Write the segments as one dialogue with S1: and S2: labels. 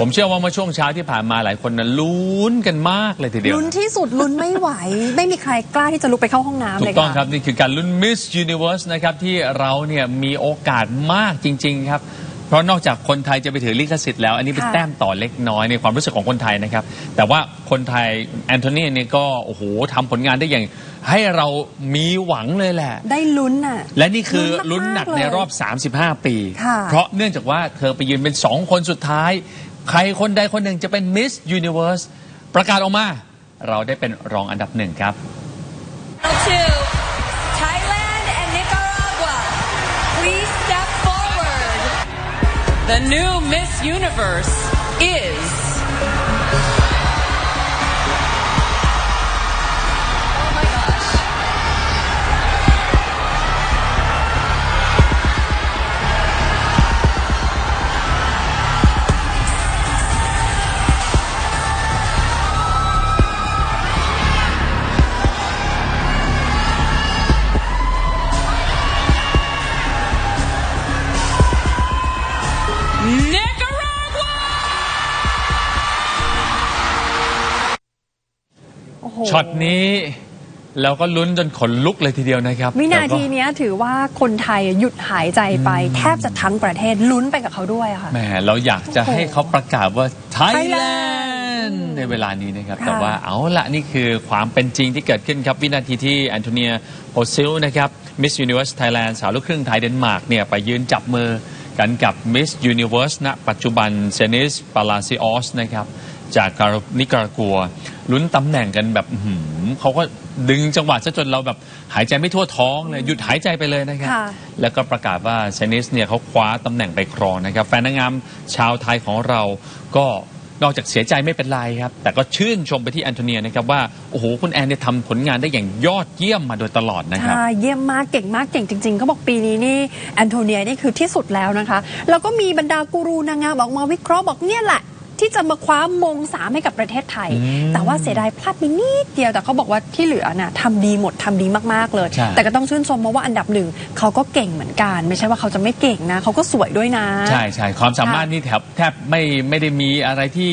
S1: ผมเชื่อว่าเมื่อช่วงเช้าที่ผ่านมาหลายคนนั้นลุ้นกันมากเลยทีเดียว
S2: ลุ้นที่สุดลุ้นไม่ไหว ไม่มีใครกล้าที่จะลุกไปเข้าห้องน้ำ
S1: ถู
S2: เลย
S1: กต้อง
S2: ค่ะ
S1: ครับนี่คือการลุ้น Miss Universe นะครับที่เราเนี่ยมีโอกาสมากจริง ๆ ครับ เพราะนอกจากคนไทยจะไปถือลิขสิทธิ์แล้ว อันนี้เป็น
S2: ค่ะ
S1: แต้มต่อเล็กน้อยในความรู้สึกของคนไทยนะครับ แต่ว่าคนไทยแอนโทนีเนี่ยก็โอ้โหทำผลงานได้อย่างให้เรามีหวังเลยแหละ
S2: ได้ลุ้นน่ะ
S1: และนี่คือ
S2: ลุ้
S1: ลุ้น
S2: นมากๆ
S1: หนักในรอบ 35 ปี
S2: ค่ะ
S1: เพราะเนื่องจากว่าเธอไปยืนเป็น 2 คนสุดท้าย ใครคนใดคนหนึ่งจะเป็น Miss Universe ประกาศออกมา เราได้เป็นรองอันดับหนึ่งครับ
S3: Two, Thailand and Nicaragua, please step forward. The new Miss Universe is.
S1: ช็อตนี้เราก็ลุ้นจนขนลุกเลยทีเดียวนะครับ
S2: วินาที
S1: แต่ก็
S2: เนี้ยถือว่าคนไทยหยุดหายใจไป แทบจะทั้งประเทศลุ้นไปกับเขาด้วยอะค่ะ
S1: แหมเราอยากจะ
S2: โอ้โห
S1: ให้เขาประกาศว่า Thailand
S2: Thailand
S1: ในเวลานี้นะครับ
S2: ค่ะ
S1: แต่ว่าเอาละนี่คือความเป็นจริงที่เกิดขึ้นครับ วินาทีที่แอนโทเนียโฮซิลนะครับ Miss Universe Thailand สาวลูกครึ่งไทยเดนมาร์กเนี่ยไปยืนจับมือกันกับ Miss Universe ณปัจจุบันเซนิสปาลาซิออสนะครับ จากการนิการากัวลุ้นตำแหน่งกันแบบอื้อหือเขาก็ดึงจังหวะซะจนเราแบบหายใจไม่ทั่วท้องเลยหยุดหายใจไปเลยนะครับ
S2: ค่ะ
S1: แล้วก็ประกาศว่าเซนิสเนี่ยเขาคว้าตำแหน่งไปครองนะครับ แฟนนางงามชาวไทยของเราก็นอกจากเสียใจไม่เป็นไรครับ แต่ก็ชื่นชมไปที่แอนโทเนียนะครับว่า โอ้โห คุณแอนเนี่ยทำผลงานได้อย่างยอดเยี่ยมมาโดยตลอดนะครับ
S2: ใช่เยี่ยมมากเก่งมากเก่งจริงๆเขาบอกปีนี้นี่แอนโทเนียนี่คือที่สุดแล้วนะคะ แล้วก็มีบรรดากูรูนางงามออกมาวิเคราะห์บอกเนี่ยแหละ ที่จะมาคว้ามงสามให้กับประเทศไทย
S1: อืม
S2: แต่ว่าเสียดายพลาดไปนิดเดียวแต่เขาบอกว่าที่เหลือน่ะทำดีหมดทำดีมากๆเลย
S1: ใช่
S2: แต่ก็ต้องชื่นชมเพราะว่าอันดับหนึ่งเขาก็เก่งเหมือนกัน ไม่ใช่ว่าเขาจะไม่เก่งนะเขาก็สวยด้วยนะ
S1: ใช่ใช่ความสามารถนี่แทบแทบไม่ไม่ได้มีอะไรที่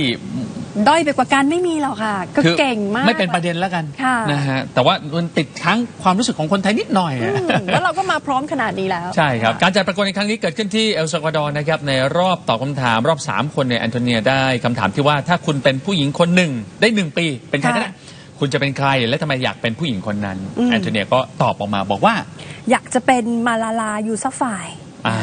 S2: ด้อยไปกว่ากันไม่มีหรอกค่ะ ก็
S1: คือ
S2: เก่งมาก
S1: ไม่เป็นประเด็นแล้วกัน
S2: ค่ะ
S1: นะฮะแต่ว่ามันติดค้างความรู้สึกของคนไทยนิดหน่อย
S2: อื
S1: อะ
S2: มแล้วเราก็มาพร้อมขนาดนี้แล้ว
S1: ใช่ครับ การจัดประกวดในครั้งนี้เกิดขึ้นที่เอลซาวาดอร์นะครับในรอบตอบคำถามรอบ 3 คนเนี่ยแอนโทเนียได้คำถามที่ว่าถ้าคุณเป็นผู้หญิงคนหนึ่งได้หนึ่งปี เป็นใครก็ได้
S2: ค่ะ
S1: คุณจะเป็นใครและทำไมอยากเป็นผู้หญิงคนนั้น
S2: อืม
S1: แอนโทเนียก็ตอบออกมาบอกว่า
S2: อยากจะเป็นมาลาลายูซัฟไฟ
S1: อ่า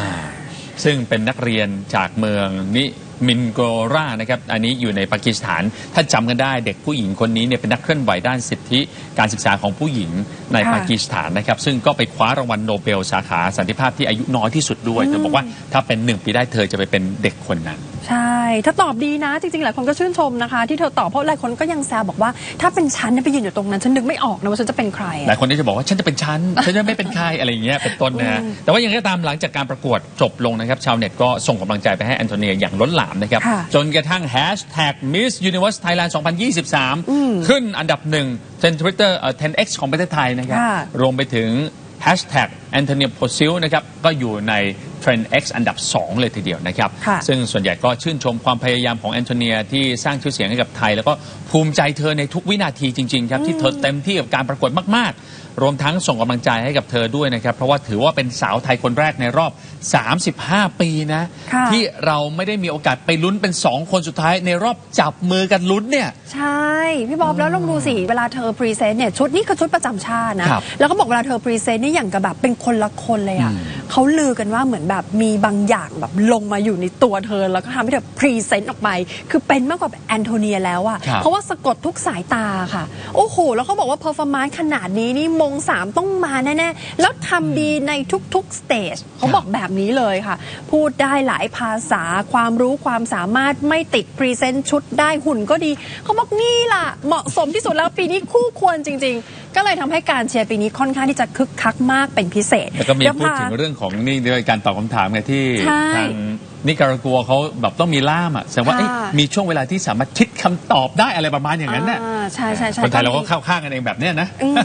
S1: ซึ่งเป็นนักเรียนจากเมืองนิ มินโกรานะครับ อันนี้อยู่ในปากีสถาน ถ้าจำกันได้เด็กผู้หญิงคนนี้เนี่ยเป็นนักเคลื่อนไหวด้านสิทธิการศึกษาของผู้หญิงใน
S2: ค่ะ
S1: ปากีสถานนะครับ ซึ่งก็ไปคว้ารางวัลโนเบลสาขาสันติภาพที่อายุน้อยที่สุดด้วยเธอบอกว่าถ้าเป็นหนึ่งปีได้เธอจะไปเป็นเด็กคนนั้น
S2: ใช่ ถ้าตอบดีนะ จริงๆ หลายคนก็ชื่นชมนะคะ ที่เธอตอบเพราะหลายคนก็ยังแซวบอกว่า ถ้าเป็นฉันเนี่ยไปยืนอยู่ตรงนั้น ฉันนึกไม่ออกนะว่าฉันจะเป็นใคร
S1: หลาย
S2: อะ
S1: คนก็จะบอกว่าฉันจะเป็นฉันฉันจะไม่เป็นใครอะไรอย่างเงี้ยเป็นต้นนะฮะ
S2: อืม
S1: แต่ว่าอย่างไรก็ตามหลังจากการประกวดจบลงนะครับ ชาวเน็ตก็ส่งกำลังใจไปให้แอนโทเนียอย่างล้นหลามนะครับ
S2: ค่ะ
S1: จนกระทั่งแฮชแท็ก Miss Universe Thailand 2023 ขึ้นอันดับหนึ่งเทรนทวิตเตอร์ 10x ของประเทศไทยนะครับ
S2: ค่ะ
S1: รวมไปถึงแฮชแท็กแอนโทเนียโพซิลนะครับ ก็อยู่ใน เทรน X อันดับ 2 เลยทีเดียวนะครับ
S2: ค่ะ
S1: ซึ่งส่วนใหญ่ก็ชื่นชมความพยายามของแอนโทเนียที่สร้างชื่อเสียงให้กับไทย แล้วก็ภูมิใจเธอในทุกวินาทีจริง ๆ ครับ ที่เธอเต็มที่กับการประกวดมาก ๆ รวมทั้งส่งกำลังใจให้กับเธอด้วยนะครับ เพราะว่าถือว่าเป็นสาวไทยคนแรกในรอบ 35 ปีนะ
S2: ค่ะ
S1: ที่เราไม่ได้มีโอกาสไปลุ้นเป็น 2 คนสุดท้ายในรอบจับมือกันลุ้นเนี่ย
S2: ใช่ พี่บอบแล้วลองดูสิ เวลาเธอพรีเซนต์เนี่ยชุดนี้คือชุดประจำชาตินะ
S1: ครับ
S2: แล้วก็บอกเวลาเธอพรีเซนต์นี่อย่างกับแบบเป็นคนละคนเลยอะ
S1: อืม
S2: เขาลือกันว่าเหมือนแบบมีบางอย่างแบบลงมาอยู่ในตัวเธอ แล้วก็ทำให้เธอพรีเซนต์ออกไป คือเป็นมากกว่าแอนโทเนียแล้วอะ
S1: ครับ
S2: เพราะว่าสะกดทุกสายตาค่ะ โอ้โห แล้วเขาบอกว่าเพอร์ฟอร์มานซ์ขนาดนี้นี่มงสามต้องมาแน่ๆ แล้วทำดีในทุกๆสเตจเขาบอกแบบนี้เลยค่ะ พูดได้หลายภาษาความรู้ความสามารถไม่ติดพรีเซนต์ชุดได้หุ่นก็ดี เขาบอกนี่ล่ะ เหมาะสมที่สุดแล้วปีนี้คู่ควรจริง ๆ ก็เลยทำให้การเชียร์ปีนี้ค่อนข้างที่จะคึกคักมากเป็นพิเศษ
S1: แล้วก็มี
S2: เดี๋ยว
S1: พูด
S2: พา
S1: ถึงเรื่องของนี่ด้วยการตอบคำถามไงที่
S2: ใช่
S1: ทาง นิการากัวเขาแบบต้องมีล่ามอะแสดงว่า
S2: ค่ะ
S1: เอ๊ะมีช่วงเวลาที่สามารถคิดคำตอบได้อะไรประมาณอย่างนั้นน่ะ
S2: อ่าใช่ใช่ใช่
S1: คนไทยเราก็
S2: มี
S1: เข้าข้างกันเองแบบเนี้ยนะ
S2: อืม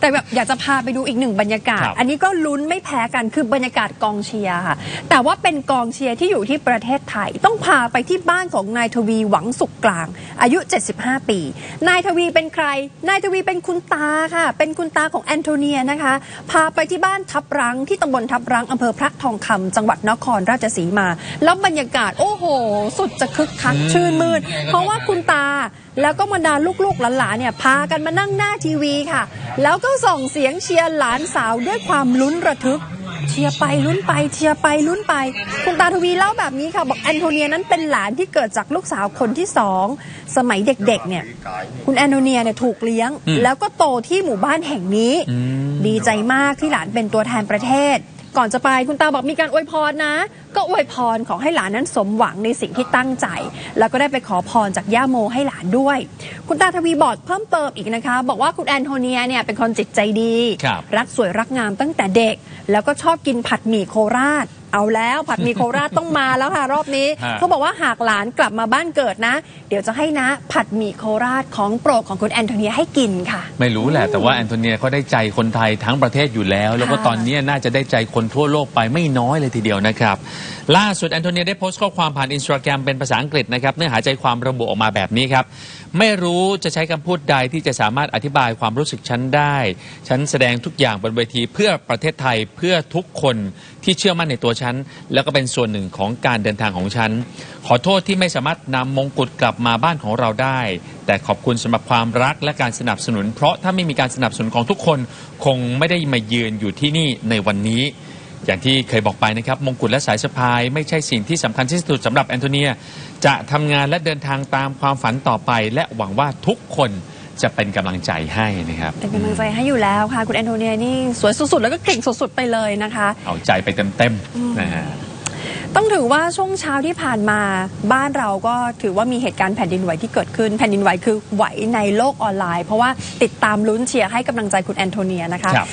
S2: แต่แบบอยากจะพาไปดูอีกหนึ่งบรรยากาศ
S1: ครับ
S2: อันนี้ก็ลุ้นไม่แพ้กันคือบรรยากาศกองเชียร์ค่ะ แต่ว่าเป็นกองเชียร์ที่อยู่ที่ประเทศไทย ต้องพาไปที่บ้านของนายทวีหวังสุขกลาง อายุ 75 ปี นายทวีเป็นใคร นายทวีเป็นคุณตาค่ะ เป็นคุณตาของแอนโทเนียนะคะ พาไปที่บ้านทับรังที่ตำบลทับรังอำเภอพระทองคำจังหวัดนครราชสีมาแล้วบรรยากาศโอ้โห สุดจะคึกคักชื่นมื่นเพราะว่าคุณตาแล้วก็บรรดาลูกๆหลานๆเนี่ยพากันมานั่งหน้าทีวีค่ะ แล้วก็ส่งเสียงเชียร์หลานสาวด้วยความลุ้นระทึกเชียร์ไปลุ้นไปเชียร์ไปลุ้นไป คุณตาทวีเล่าแบบนี้ค่ะ บอกแอนโทเนียนั้นเป็นหลานที่เกิดจากลูกสาวคนที่สองสมัยเด็กๆเนี่ยคุณแอนโทเนียเนี่ยถูกเลี้ยง
S1: อืม
S2: แล้วก็โตที่หมู่บ้านแห่งนี้
S1: อืม
S2: ดีใจมากที่หลานเป็นตัวแทนประเทศ ก่อนจะไปคุณตาบอกมีการอวยพรนะ ก็อวยพรขอให้หลานนั้นสมหวังในสิ่งที่ตั้งใจ แล้วก็ได้ไปขอพรจากย่าโมให้หลานด้วย คุณตาทวีบอกเพิ่มเติมอีกนะคะ บอกว่าคุณแอนโทเนียเนี่ยเป็นคนจิตใจดี
S1: ครับ
S2: รักสวยรักงามตั้งแต่เด็ก แล้วก็ชอบกินผัดหมี่โคราช เอาแล้วผัดหมี่โคราชต้องมาแล้วค่ะ รอบนี้
S1: ฮะ
S2: เขาบอกว่าหากหลานกลับมาบ้านเกิดนะ เดี๋ยวจะให้นะผัดหมี่โคราชของโปรดของคุณแอนโทเนียให้กินค่ะ
S1: ไม่รู้แหละ แต่ว่าแอนโทเนียเขาได้ใจคนไทยทั้งประเทศอยู่แล้ว แล้วก็
S2: ค่ะ
S1: ตอนนี้น่าจะได้ใจคนทั่วโลกไปไม่น้อยเลยทีเดียวนะครับ ล่าสุดแอนโทเนียได้โพสต์ข้อความผ่านอินสตาแกรมเป็นภาษาอังกฤษนะครับเนื้อหาใจความระบุออกมาแบบนี้ครับไม่รู้จะใช้คำพูดใดที่จะสามารถอธิบายความรู้สึกฉันได้ ฉันแสดงทุกอย่างบนเวทีเพื่อประเทศไทยเพื่อทุกคนที่เชื่อมั่นในตัวฉันแล้วก็เป็นส่วนหนึ่งของการเดินทางของฉัน ขอโทษที่ไม่สามารถนำมงกุฎกลับมาบ้านของเราได้ แต่ขอบคุณสำหรับความรักและการสนับสนุน เพราะถ้าไม่มีการสนับสนุนของทุกคนคงไม่ได้มายืนอยู่ที่นี่ในวันนี้อย่างที่เคยบอกไปนะครับ มงกุฎและสายสะพาย ไม่ใช่สิ่งที่สำคัญที่สุดสำหรับแอนโทเนีย จะทำงานและเดินทางตามความฝันต่อไป และหวังว่าทุกคน จะเป็นกำลังใจให้นะครับ
S2: เป็นกำลังใจให้อยู่แล้วค่ะ คุณแอนโทเนียนี่สวยสุดๆ แล้วก็เก่งสุดๆ ไปเลยนะคะ
S1: เอาใจไปเต็มๆนะฮะ
S2: ต้องถือว่าช่วงเช้าที่ผ่านมาบ้านเราก็ถือว่ามีเหตุการณ์แผ่นดินไหวที่เกิดขึ้น แผ่นดินไหวคือไหวในโลกออนไลน์ เพราะว่าติดตามลุ้นเชียร์ให้กำลังใจคุณแอนโทเนียนะคะ
S1: ครับ